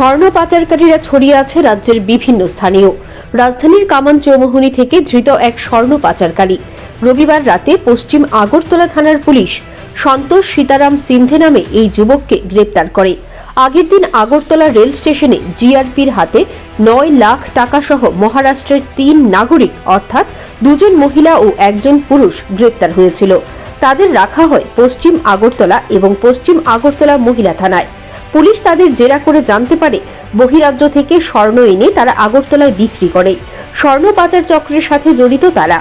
স্বর্ণ পাচারকারীরা ছড়িয়ে আছে রাজ্যের বিভিন্ন স্থানীয় রাজধানীর কামান চৌমুহনী থেকে ধৃত এক স্বর্ণ পাচারকারী। রবিবার রাতে পশ্চিম আগরতলা থানার পুলিশ সন্তোষ সীতারাম সিন্ধে নামে এই যুবককে গ্রেপ্তার করে। আগের দিন আগরতলা রেল স্টেশনে জিআরপির হাতে নয় লাখ টাকা সহ মহারাষ্ট্রের তিন নাগরিক, অর্থাৎ দুজন মহিলা ও একজন পুরুষ গ্রেপ্তার হয়েছিল। তাদের রাখা হয় পশ্চিম আগরতলা এবং পশ্চিম আগরতলা মহিলা থানায়। পুলিশ তাদের জেরা করে জানতে পারে বহিরাজ্য থেকে স্বর্ণ এনে তারা আগরতলায় বিক্রি করে। স্বর্ণ পাচার চক্রের সাথে জড়িত তারা।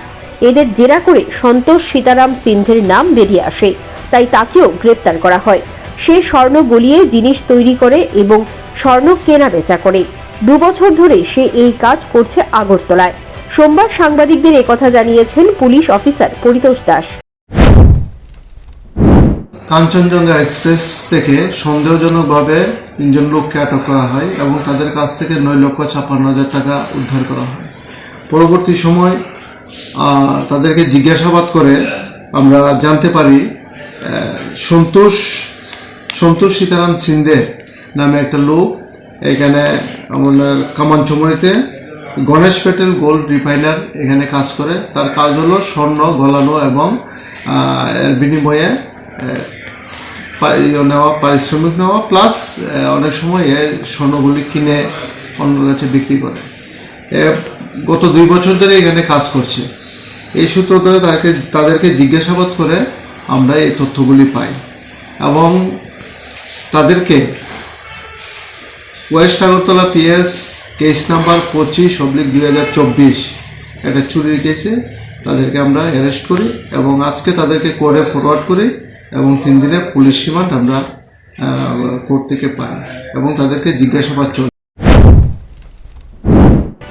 এদের জেরা করে সন্তোষ সীতারাম সিন্ধের নাম বেরিয়ে আসে। তাই তাকেও গ্রেপ্তার করা হয়। সে স্বর্ণ গলিয়ে জিনিস তৈরি করে এবং স্বর্ণ কেনা বেচা করে। দু বছর ধরে সে এই কাজ করছে আগরতলায়। সোমবার সাংবাদিকদের একথা জানিয়েছেন police officer Paritosh Das. Kanchenjunga express থেকে সন্দেহজনকভাবে তিনজন লোককে আটক করা হয় এবং তাদের কাছ থেকে নয় লক্ষ ছাপ্পান্ন হাজার টাকা উদ্ধার করা হয়। পরবর্তী সময় তাদেরকে জিজ্ঞাসাবাদ করে আমরা জানতে পারি সন্তোষ সন্তোষ সীতারাম সিন্ধে নামে একটা লোক, এখানে আমাদের কামানচমনিতে গণেশ প্যাটেল গোল্ড রিফাইনার এখানে কাজ করে। তার কাজ হলো স্বর্ণ, গলানো এবং এর বিনিময়ে নেওয়া, পারিশ্রমিক নেওয়া প্লাস অনেক সময় এর স্বর্ণগুলি কিনে অন্যের কাছে বিক্রি করে। গত দুই বছর ধরে এখানে কাজ করছে। এই সূত্র ধরে তাকে তাদেরকে জিজ্ঞাসাবাদ করে আমরা এই তথ্যগুলি পাই। এবং তাদেরকে west Agartala PS case number পঁচিশ অব্লিক দুই হাজার চব্বিশ একটা চুরির কেসে তাদেরকে আমরা অ্যারেস্ট করি এবং আজকে তাদেরকে কোর্টে ফরওয়ার্ড করি। এবং তিন দিনের পুলিশ রিমান্ড আমরা কোর্ট থেকে পাই এবং তাদেরকে জিজ্ঞাসাবাদ চলছে।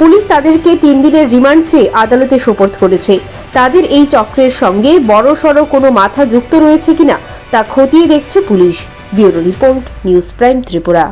পুলিশ তাদেরকে তিন দিনের রিমান্ড চেয়ে আদালতে সোপর্দ করেছে। তাদের এই চক্রের সঙ্গে বড় সড় কোনো মাথা যুক্ত রয়েছে কিনা তা খতিয়ে দেখছে police. Bureau report, news prime Tripura.